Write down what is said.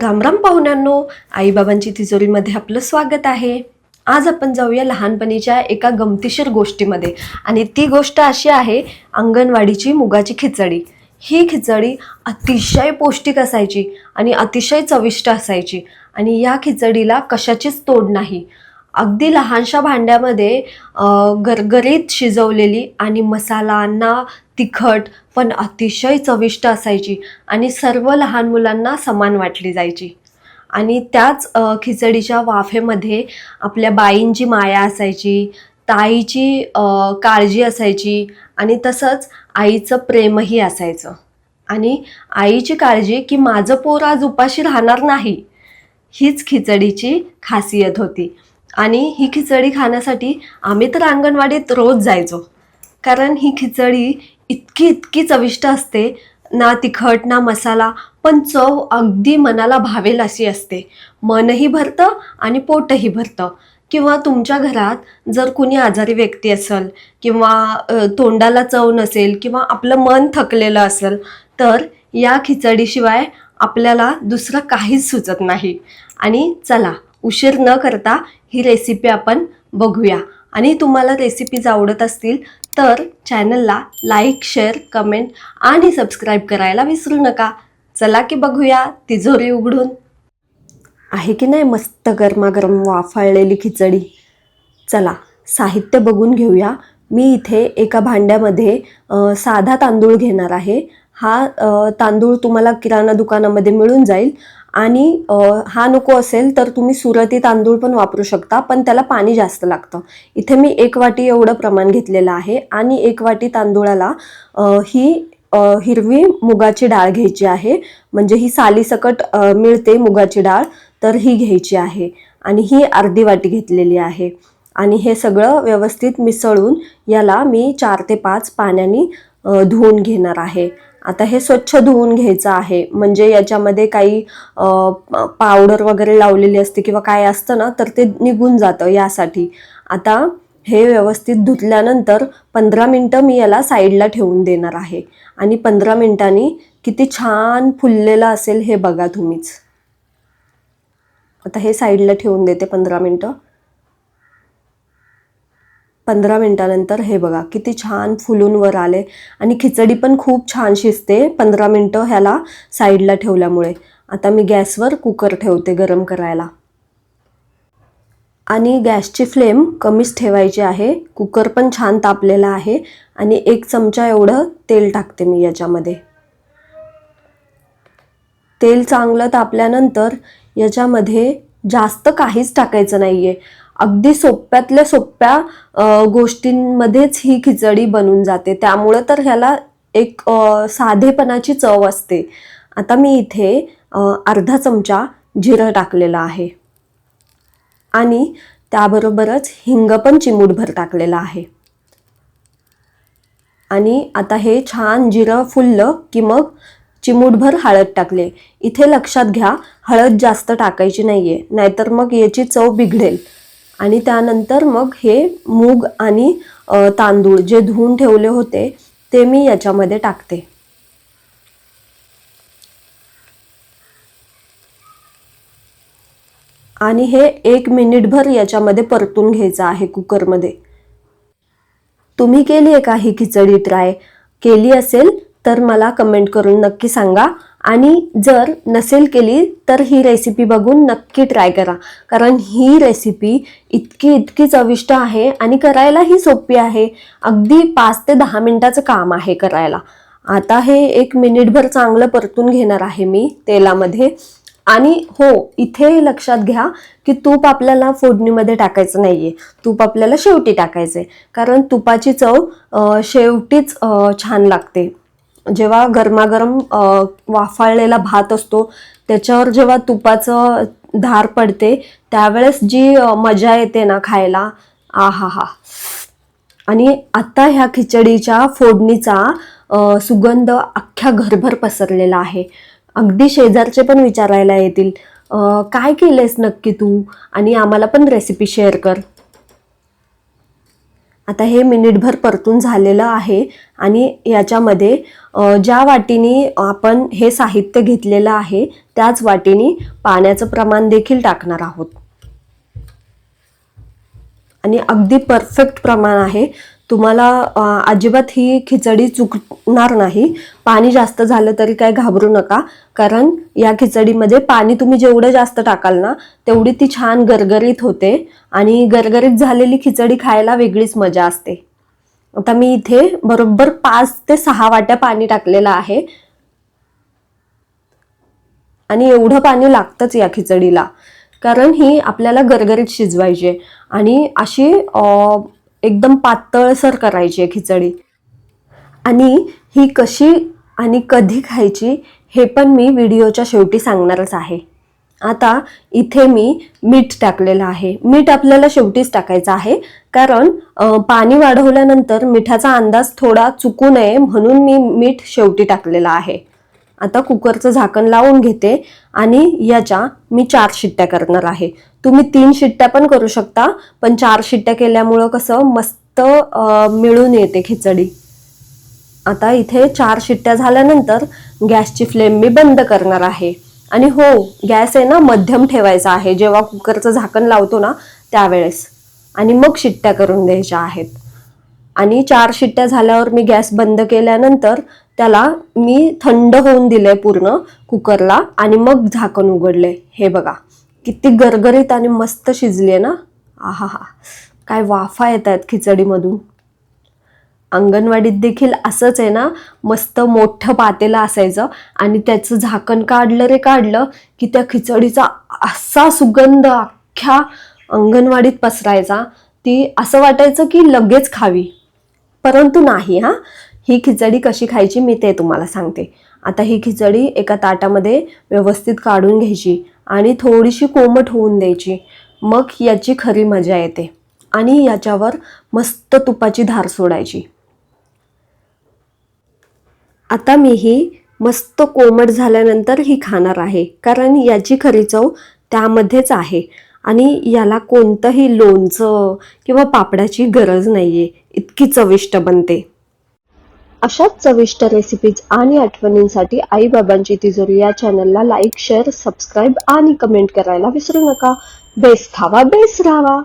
रामराम पाहुण्यांनो आईबाबांची तिजोरीमध्ये आपलं स्वागत आहे. आज आपण जाऊया लहानपणीच्या एका गमतीशीर गोष्टीमध्ये आणि ती गोष्ट अशी आहे अंगणवाडीची मुगाची खिचडी. ही खिचडी अतिशय पौष्टिक असायची आणि अतिशय चविष्ट असायची आणि या खिचडीला कशाचीच तोड नाही. अगदी लहानशा भांड्यामध्ये गरगरीत शिजवलेली आणि मसालांना तिखट पण अतिशय चविष्ट असायची आणि सर्व लहान मुलांना समान वाटली जायची. आणि त्याच खिचडीच्या वाफेमध्ये आपल्या बाईंची माया असायची ताईची काळजी असायची आणि तसंच आईचं प्रेमही असायचं. आणि आईची काळजी की माझं पोर आज उपाशी राहणार नाही हीच खिचडीची खासियत होती. आणि ही खिचडी खाण्यासाठी आम्ही तर अंगणवाडीत रोज जायचो. कारण ही खिचडी इतकी इतकी चविष्ट असते. ना तिखट ना मसाला पण चव अगदी मनाला भावेल अशी असते. मनही भरतं आणि पोटही भरतं. किंवा तुमच्या घरात जर कुणी आजारी व्यक्ती असेल किंवा तोंडाला चव नसेल किंवा आपलं मन थकलेलं असेल तर या खिचडीशिवाय आपल्याला दुसरं काहीच सुचत नाही. आणि चला उशीर न करता ही रेसिपी आपण बघूया. आणि तुम्हाला रेसिपीज आवडत असतील तर चॅनलला लाईक शेअर कमेंट आणि सबस्क्राईब करायला विसरू नका. चला की बघूया तिजोरी उघडून. आहे की नाही मस्त गरमागरम वाफाळलेली खिचडी? चला साहित्य बघून घेऊया. मी इथे एका भांड्यामध्ये साधा तांदूळ घेणार आहे. हा तांदूळ तुम्हाला किराणा दुकानामध्ये मिळून जाईल. आणि हा नको असेल तर तुम्ही सुरती तांदूळ पण वापरू शकता पण त्याला पाणी जास्त लागतं. इथे मी एक वाटी एवढं प्रमाण घेतलेलं आहे आणि एक वाटी तांदूळाला ही हिरवी मुगाची डाळ घ्यायची आहे. म्हणजे ही सालीसकट मिळते मुगाची डाळ तर ही घ्यायची आहे. आणि ही अर्धी वाटी घेतलेली आहे. आणि हे सगळं व्यवस्थित मिसळून याला मी चार ते पाच पाण्याने धुवून घेणार आहे. आता हे स्वच्छ धुवून घ्यायचं आहे. म्हणजे याच्यामध्ये काही पावडर वगैरे लावलेली असते किंवा काय असतं ना तर ते निघून जातं यासाठी. आता हे व्यवस्थित धुतल्यानंतर पंधरा मिनटं मी याला साईडला ठेवून देणार आहे. आणि पंधरा मिनिटांनी किती छान फुललेलं असेल हे बघा तुम्हीच. आता हे साईडला ठेवून देते पंधरा मिनटं. पंधरा मिनटानंतर हे बघा किती छान फुलून वर आले. आणि खिचडी पण खूप छान शिजते पंधरा मिनटं ह्याला साईडला ठेवल्यामुळे. आता मी गॅसवर कुकर ठेवते गरम करायला. आणि गॅसची फ्लेम कमीच ठेवायची आहे. कुकर पण छान तापलेला आहे आणि एक चमचा एवढं तेल टाकते मी याच्यामध्ये. तेल चांगलं तापल्यानंतर याच्यामध्ये जास्त काहीच टाकायचं नाहीये. अगदी सोप्यातल्या सोप्या गोष्टींमध्येच ही खिचडी बनून जाते. त्यामुळं तर ह्याला एक साधेपणाची चव असते. आता मी इथे अर्धा चमचा जिरं टाकलेलं आहे. आणि त्याबरोबरच हिंग पण चिमूटभर टाकलेलं आहे. आणि आता हे छान जिरं फुललं की मग चिमूटभर हळद टाकले. इथे लक्षात घ्या हळद जास्त टाकायची नाहीये. नाहीतर मग याची चव बिघडेल. आणि त्यानंतर मग हे मूग आणि तांदूळ जे धुवून ठेवले होते ते मी याच्यामध्ये टाकते. आणि हे एक मिनिटभर याच्यामध्ये परतून घ्यायचं आहे कुकरमध्ये. तुम्ही केली आहे का ही खिचडी ट्राय? केली असेल तर मला कमेंट करून नक्की सांगा. आणि जर नसेल केली तर ही रेसिपी बघून नक्की ट्राय करा. कारण ही रेसिपी इतकी इतकी चविष्ट आहे आणि करायलाही सोपी आहे. अगदी पाच ते दहा मिनटाचं काम आहे करायला. आता हे एक मिनिटभर चांगलं परतून घेणार आहे मी तेलामध्ये. आणि हो इथे लक्षात घ्या की तूप आपल्याला फोडणीमध्ये टाकायचं नाही आहे तूप आपल्याला शेवटी टाकायचं आहे कारण तुपाची चव शेवटीच छान लागते. जेव्हा गरमागरम वाफाळलेला भात असतो त्याच्यावर जेव्हा तुपाचं धार पडते त्यावेळेस जी मजा येते ना खायला आ हा हा आणि आता ह्या खिचडीच्या फोडणीचा सुगंध अख्ख्या घरभर पसरलेला आहे. अगदी शेजारचे पण विचारायला येतील काय केलेस नक्की तू? आणि आम्हाला पण रेसिपी शेअर कर. आता हे मिनिटभर परतून झालेलं आहे आणि याच्यामध्ये ज्या वाटीनी आपण हे साहित्य घेतलेलं आहे त्याच वाटीने पाण्याचं प्रमाण देखील टाकणार आहोत. आणि अगदी परफेक्ट प्रमाण आहे. तुम्हाला अजिबात ही खिचडी चुकणार नाही. पाणी जास्त झालं तरी काय घाबरू नका. कारण या खिचडीमध्ये पाणी तुम्ही जेवढं जास्त टाकाल ना तेवढी ती छान गरगरीत होते आणि गरगरीत झालेली खिचडी खायला वेगळीच मजा असते. आता मी इथे बरोबर पाच ते सहा वाट्या पाणी टाकलेलं आहे. आणि एवढं पाणी लागतंच या खिचडीला. कारण ही आपल्याला गरगरीत शिजवायची आणि अशी एकदम पातळसर करायची आहे खिचडी. आणि ही कशी आणि कधी खायची हे पण मी व्हिडिओच्या शेवटी सांगणारच आहे. आता इथे मी मीठ टाकलेलं आहे. मीठ आपल्याला शेवटीच टाकायचं आहे. कारण पाणी वाढवल्यानंतर मिठाचा अंदाज थोडा चुकू नये म्हणून मी मीठ शेवटी टाकलेलं आहे. आता कुकरचं झाकण लावून घेते आणि याच्या मी चार शिट्ट्या करणार आहे. तुम्ही तीन शिट्ट्या पण करू शकता पण चार शिट्ट्या केल्यामुळं कसं मस्त मिळून येते खिचडी. आता इथे चार शिट्ट्या झाल्यानंतर गॅसची फ्लेम मी बंद करणार आहे. आणि हो गॅस आहे ना मध्यम ठेवायचा आहे. जेव्हा कुकरचं झाकण लावतो ना त्यावेळेस. आणि मग शिट्ट्या करून द्यायच्या आहेत. आणि चार शिट्ट्या झाल्यावर मी गॅस बंद केल्यानंतर त्याला मी थंड होऊन दिले पूर्ण कुकरला आणि मग झाकण उघडले. हे बघा किती गरगरीत आणि मस्त शिजली ना? आहा हा काय वाफा येत आहेत खिचडीमधून. अंगणवाडीत देखील असंच आहे ना मस्त मोठं पातेलं असायचं आणि त्याचं झाकण काढलं रे काढलं की त्या खिचडीचा असा सुगंध अख्ख्या अंगणवाडीत पसरायचा ती असं वाटायचं की लगेच खावी. परंतु नाही हा. ही खिचडी कशी खायची मी ते तुम्हाला सांगते. आता ही खिचडी एका ताटामध्ये व्यवस्थित काढून घ्यायची आणि थोडीशी कोमट होऊन द्यायची. मग याची खरी मजा येते आणि याच्यावर मस्त तुपाची धार सोडायची. आता मी ही मस्त कोमट झाल्यानंतर ही खाणार आहे कारण याची खरी चव त्यामध्येच आहे. आणि याला कोणतंही लोणचं किंवा पापडाची गरज नाहीये. इतकी चविष्ट बनते. अशाच चविष्ट रेसिपीज आणि आठवणींसाठी आईबाबांची तिजोरी या चॅनलला लाईक शेअर सबस्क्राईब आणि कमेंट करायला विसरू नका. बेस खावा बेस राहावा.